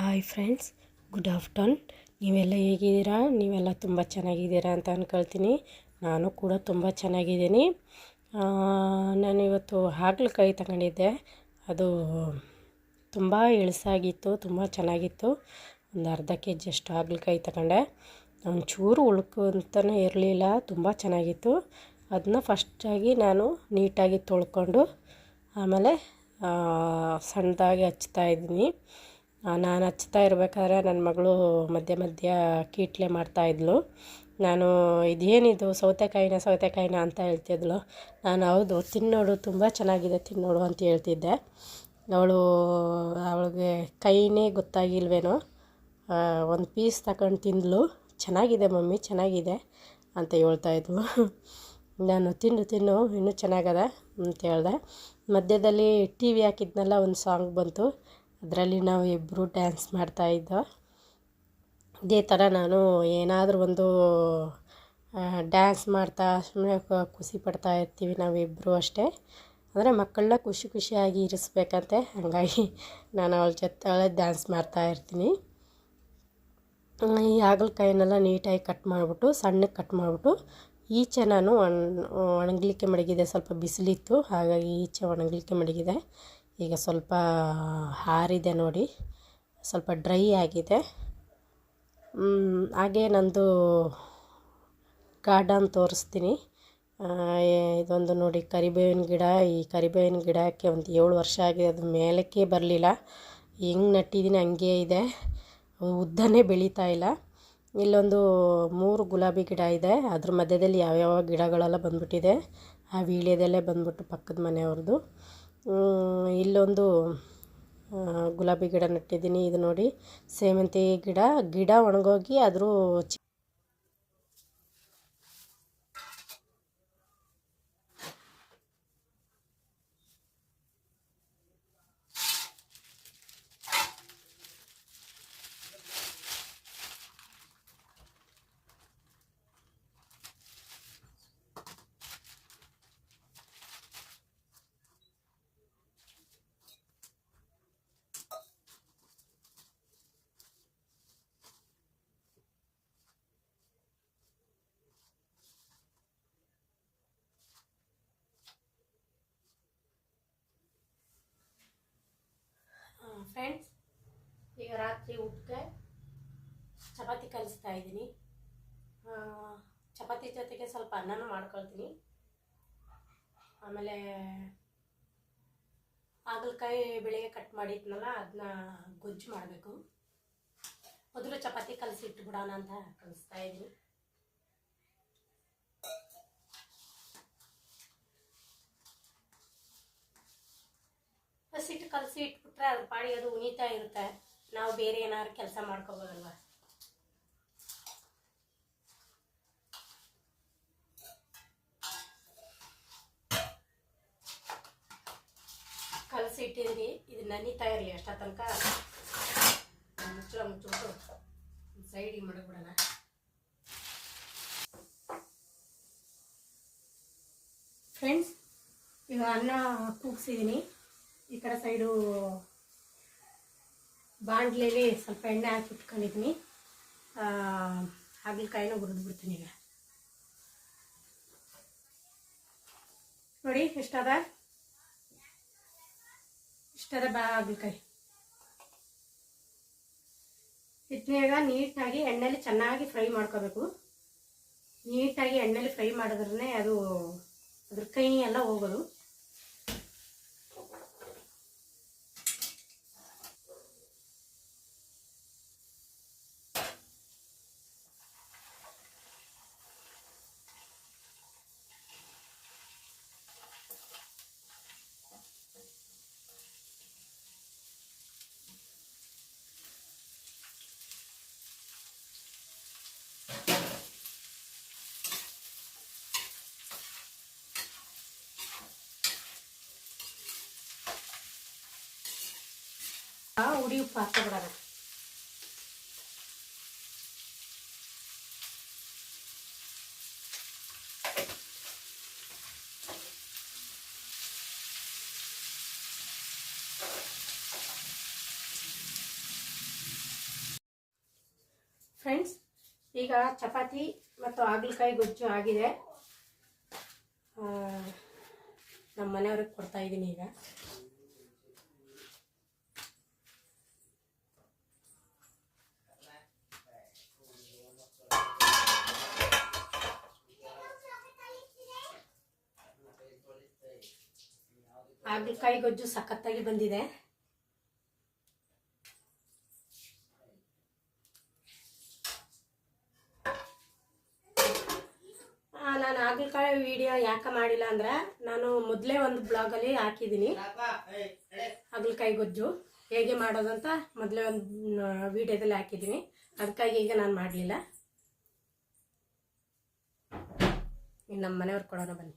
Hi friends, good afternoon. ನೀವೆಲ್ಲ ಹೇಗಿದ್ದೀರಾ? ನೀವೆಲ್ಲ ತುಂಬ ಚೆನ್ನಾಗಿದ್ದೀರಾ ಅಂತ ಅಂದ್ಕೊಳ್ತೀನಿ ನಾನು ಕೂಡ ತುಂಬ ಚೆನ್ನಾಗಿದ್ದೀನಿ. ನಾನು ಇವತ್ತು ಹಾಗಲಕಾಯಿ ತಗೊಂಡಿದ್ದೆ. ಅದು ತುಂಬ ಇಳಸಾಗಿತ್ತು, ತುಂಬ ಚೆನ್ನಾಗಿತ್ತು. ಒಂದು ಅರ್ಧ ಕೆ ಜಿ ಅಷ್ಟು ಹಾಗಲಕಾಯಿ ತಗೊಂಡೆ. ಒಂಚೂರು ಉಳುಕು ಅಂತಲೇ ಇರಲಿಲ್ಲ, ತುಂಬ ಚೆನ್ನಾಗಿತ್ತು. ಅದನ್ನ ಫಸ್ಟಾಗಿ ನಾನು ನೀಟಾಗಿ ತೊಳ್ಕೊಂಡು ಆಮೇಲೆ ಸಣ್ಣದಾಗಿ ಹಚ್ತಾ ಇದ್ದೀನಿ. ನಾನು ಹಚ್ತಾ ಇರಬೇಕಾದ್ರೆ ನನ್ನ ಮಗಳು ಮಧ್ಯ ಮಧ್ಯ ಕೀಟ್ಲೆ ಮಾಡ್ತಾಯಿದ್ಲು ನಾನು ಇದೇನಿದು ಸೌತೆಕಾಯಿನ ಸೌತೆಕಾಯಿನ ಅಂತ ಹೇಳ್ತಿದ್ಲು. ನಾನು ಹೌದು, ತಿನ್ನೋಡು ತುಂಬ ಚೆನ್ನಾಗಿದೆ, ತಿನ್ನೋಡು ಅಂತ ಹೇಳ್ತಿದ್ದೆ. ಅವಳು, ಅವಳಿಗೆ ಕೈನೇ ಗೊತ್ತಾಗಿಲ್ವೇನೋ ಒಂದು ಪೀಸ್ ತಗೊಂಡು ತಿಂದಳು ಚೆನ್ನಾಗಿದೆ ಮಮ್ಮಿ, ಚೆನ್ನಾಗಿದೆ ಅಂತ ಹೇಳ್ತಾಯಿದ್ಲು ನಾನು ತಿನ್ನು ತಿನ್ನು, ಇನ್ನೂ ಚೆನ್ನಾಗದ ಅಂತ ಹೇಳ್ದೆ. ಮಧ್ಯದಲ್ಲಿ ಟಿ ವಿ ಹಾಕಿದ್ನಲ್ಲ, ಒಂದು ಸಾಂಗ್ ಬಂತು. ಅದರಲ್ಲಿ ನಾವು ಇಬ್ಬರು ಡ್ಯಾನ್ಸ್ ಮಾಡ್ತಾಯಿದ್ದೋ ಇದೇ ಥರ ನಾನು ಏನಾದರೂ ಒಂದು ಡ್ಯಾನ್ಸ್ ಮಾಡ್ತಾ ಸುಮ್ಮನೆ ಖುಷಿ ಪಡ್ತಾ ಇರ್ತೀವಿ ನಾವಿಬ್ಬರು ಅಷ್ಟೇ. ಅಂದರೆ ಮಕ್ಕಳನ್ನ ಖುಷಿ ಖುಷಿಯಾಗಿ ಇರಿಸ್ಬೇಕಂತೆ. ಹಾಗಾಗಿ ನಾನು ಅವಳ ಜೊತೆ ಡ್ಯಾನ್ಸ್ ಮಾಡ್ತಾ ಇರ್ತೀನಿ. ಈ ಹಾಗಲಕಾಯಿನೆಲ್ಲ ನೀಟಾಗಿ ಕಟ್ ಮಾಡಿಬಿಟ್ಟು, ಸಣ್ಣಗೆ ಕಟ್ ಮಾಡಿಬಿಟ್ಟು, ಈಚೆ ನಾನು ಒಣ, ಒಣಗಲಿಕ್ಕೆ ಮಡಗಿದೆ ಸ್ವಲ್ಪ ಬಿಸಿಲಿತ್ತು, ಹಾಗಾಗಿ ಈಚೆ ಒಣಗಲಿಕ್ಕೆ ಮಡಗಿದೆ ಈಗ ಸ್ವಲ್ಪ ಹಾರಿದೆ ನೋಡಿ, ಸ್ವಲ್ಪ ಡ್ರೈ ಆಗಿದೆ. ಹಾಗೆ ನಂದು ಗಾರ್ಡನ್ ತೋರಿಸ್ತೀನಿ. ಇದೊಂದು ನೋಡಿ ಕರಿಬೇವಿನ ಗಿಡ. ಈ ಕರಿಬೇವಿನ ಗಿಡಕ್ಕೆ ಒಂದು ಏಳು ವರ್ಷ ಆಗಿದೆ, ಅದು ಮೇಲಕ್ಕೆ ಬರಲಿಲ್ಲ. ಹೆಂಗೆ ನಟ್ಟಿದ್ದೀನಿ ಹಂಗೆ ಇದೆ. ಉದ್ದನೇ ಬೆಳೀತಾ ಇಲ್ಲ. ಇಲ್ಲೊಂದು ಮೂರು ಗುಲಾಬಿ ಗಿಡ ಇದೆ. ಅದ್ರ ಮಧ್ಯದಲ್ಲಿ ಯಾವ್ಯಾವ ಗಿಡಗಳೆಲ್ಲ ಬಂದ್ಬಿಟ್ಟಿದೆ, ಆ ವೀಳ್ಯದಲ್ಲೇ ಬಂದ್ಬಿಟ್ಟು ಪಕ್ಕದ ಮನೆಯವ್ರದ್ದು. ಇಲ್ಲೊಂದು ಗುಲಾಬಿ ಗಿಡ ನೆಟ್ಟಿದ್ದೀನಿ. ಇದು ನೋಡಿ ಸೇವಂತಿ ಗಿಡ ಗಿಡ ಒಣಗೋಗಿ ಅದ್ರ ಫ್ರೆಂಡ್ಸ್ ರಾತ್ರಿ ಊಟಕ್ಕೆ ಚಪಾತಿ ಕಲಿಸ್ತಾ ಇದ್ದೀನಿ. ಚಪಾತಿ ಜೊತೆಗೆ ಸ್ವಲ್ಪ ಅನ್ನನೂ ಮಾಡ್ಕೊಳ್ತೀನಿ. ಆಮೇಲೆ ಹಾಗಲಕಾಯಿ ಬೆಳಿಗ್ಗೆ ಕಟ್ ಮಾಡಿದ್ನಲ್ಲ ಅದನ್ನ ಗೊಜ್ಜು ಮಾಡಬೇಕು. ಮೊದಲು ಚಪಾತಿ ಕಲಸಿ ಇಟ್ಬಿಡೋಣ ಅಂತ ಕಲಿಸ್ತಾ ಇದ್ದೀನಿ. ಕಲಸಿ ಇಟ್ಬಿಟ್ರೆ ಅದ್ರ ಪಾಡಿ ಅದು ಉಣಿತಾ ಇರುತ್ತೆ. ನಾವು ಬೇರೆ ಏನಾದ್ರು ಕೆಲಸ ಮಾಡ್ಕೋಬೋದಲ್ವ? ಕಲಸಿ ಇಟ್ಟಿದ್ದೀನಿ ಇದು ನನಿತಾ ಇರಲಿ ಅಷ್ಟ ತನಕ ಮುಚ್ಚಳ ಮುಚ್ಚಿಬಿಟ್ಟು ಸೈಡಿಗೆ ಮಾಡಿಬಿಡೋಣ ಫ್ರೆಂಡ್ಸ್ ಈಗ ಅನ್ನ ಕೂಗಿಸಿದ್ದೀನಿ ಈ ಕಡೆ ಸೈಡು ಬಾಂಡ್ಲೆಲಿ ಸ್ವಲ್ಪ ಎಣ್ಣೆ ಹಾಕಿ ಇಟ್ಕೊಂಡಿದ್ದೀನಿ. ಹಾಗಲಕಾಯಿನ ಹುರಿದು ಬಿಡ್ತೀನಿ ಈಗ. ನೋಡಿ ಇಷ್ಟದ ಇಷ್ಟದ ಬಾ ಹಾಗಲಕಾಯಿ? ಇದನ್ನೇಗ ನೀಟಾಗಿ ಎಣ್ಣೆಲಿ ಚೆನ್ನಾಗಿ ಫ್ರೈ ಮಾಡ್ಕೋಬೇಕು. ನೀಟಾಗಿ ಎಣ್ಣೆಲಿ ಫ್ರೈ ಮಾಡಿದ್ರೆ ಅದು ಅದ್ರ ಕೈ ಎಲ್ಲ ಹೋಗೋದು. ಉಡಿ ಉಪ್ಪು ಹಾಕ್ಕೊಬಿಡೋಣ ಫ್ರೆಂಡ್ಸ್, ಈಗ ಚಪಾತಿ ಮತ್ತು ಹಾಗಲಕಾಯಿ ಗೊಜ್ಜು ಆಗಿದೆ. ನಮ್ಮ ಮನೆಯವ್ರಿಗೆ ಕೊಡ್ತಾ ಇದ್ದೀನಿ ಈಗ. ಹಾಗಲಕಾಯಿ ಗೊಜ್ಜು ಸಖತ್ತಾಗಿ ಬಂದಿದೆ. ನಾನು ಹಾಗಲಕಾಯಿ ವಿಡಿಯೋ ಯಾಕೆ ಮಾಡಿಲ್ಲ ಅಂದ್ರೆ ನಾನು ಮೊದಲೇ ಒಂದು ಬ್ಲಾಗಲ್ಲಿ ಹಾಕಿದ್ದೀನಿ. ಹಾಗಲಕಾಯಿ ಗೊಜ್ಜು ಹೇಗೆ ಮಾಡೋದು ಅಂತ ಮೊದಲೇ ಒಂದು ವಿಡಿಯೋದಲ್ಲಿ ಹಾಕಿದ್ದೀನಿ. ಅದಕ್ಕಾಗಿ ಈಗ ನಾನು ಮಾಡಲಿಲ್ಲ. ನಮ್ಮ ಮನೆಯವ್ರು ಕೊಡೋಣ ಬನ್ನಿ.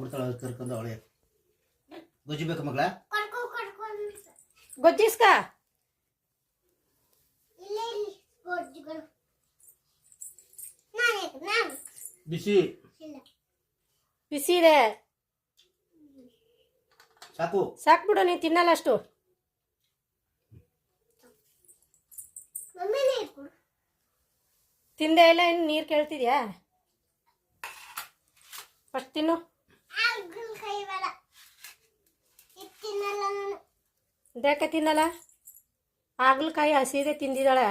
ಬಿಡ್ತಾಳೆ ಕರ್ಕೊಂಡು ಅವಳೆ. ಗೊಜ್ಜು ಬೇಕು ಮಗಳ? ಗೊಜ್ಜಿಸ್ಕ? ಇಲ್ಲೇ ಇಲ್ಲಿ. ಗೊಜ್ಜುಗಳು ನಾನು ನಾನು? ಬಿಸಿ. ಬಿಸಿ ಇದೆ ಸಾಕು. ಸಾಕ್ಬಿಡು ನೀನು ತಿನ್ನಲ್ಲ ಅಷ್ಟು. ತಿಂದೆ ಇಲ್ಲ ಇನ್ನು ನೀರು ಕೇಳ್ತಿದ್ಯಾ? ಫಸ್ಟ್ ತಿನ್ನು ಆಗ್ಲ್ ಕೈ ಬೇಡ ಇದು ತಿನ್ನಲ್ಲ ನಾನು ಇದ್ಯಾಕೆ ತಿನ್ನಲ್ಲ? ಹಾಗಲಕಾಯಿ ಹಸಿದೆ ತಿಂದಿದ್ದಾಳೆ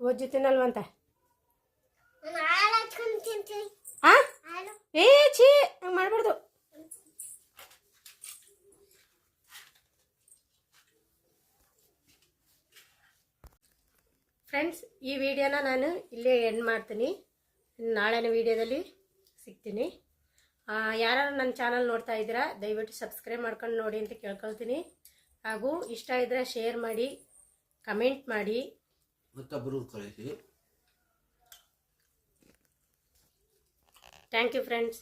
ಒಜ್ಜು ತಿನ್ನಲ್ವಂತ ಆ? ಏ ಛೀ ಹಂಗೆ ಮಾಡಬಾರ್ದು. ಫ್ರೆಂಡ್ಸ್ ಈ ವಿಡಿಯೋನ ನಾನು ಇಲ್ಲೇ ಎಂಡ್ ಮಾಡ್ತೀನಿ. ನಾಳೆನ ವಿಡಿಯೋದಲ್ಲಿ ಸಿಗ್ತೀನಿ. ಯಾರು ನನ್ನ ಚಾನಲ್ ನೋಡ್ತಾ ಇದ್ದೀರಾ ದಯವಿಟ್ಟು ಸಬ್ಸ್ಕ್ರೈಬ್ ಮಾಡ್ಕೊಂಡು ನೋಡಿ ಅಂತ ಕೇಳ್ಕೊಳ್ತೀನಿ. ಹಾಗೂ ಇಷ್ಟ ಇದ್ದರೆ ಶೇರ್ ಮಾಡಿ ಕಮೆಂಟ್ ಮಾಡಿ. ಮತ್ತೊಬ್ಬರು ಕಳಿಸಿ. Thank you friends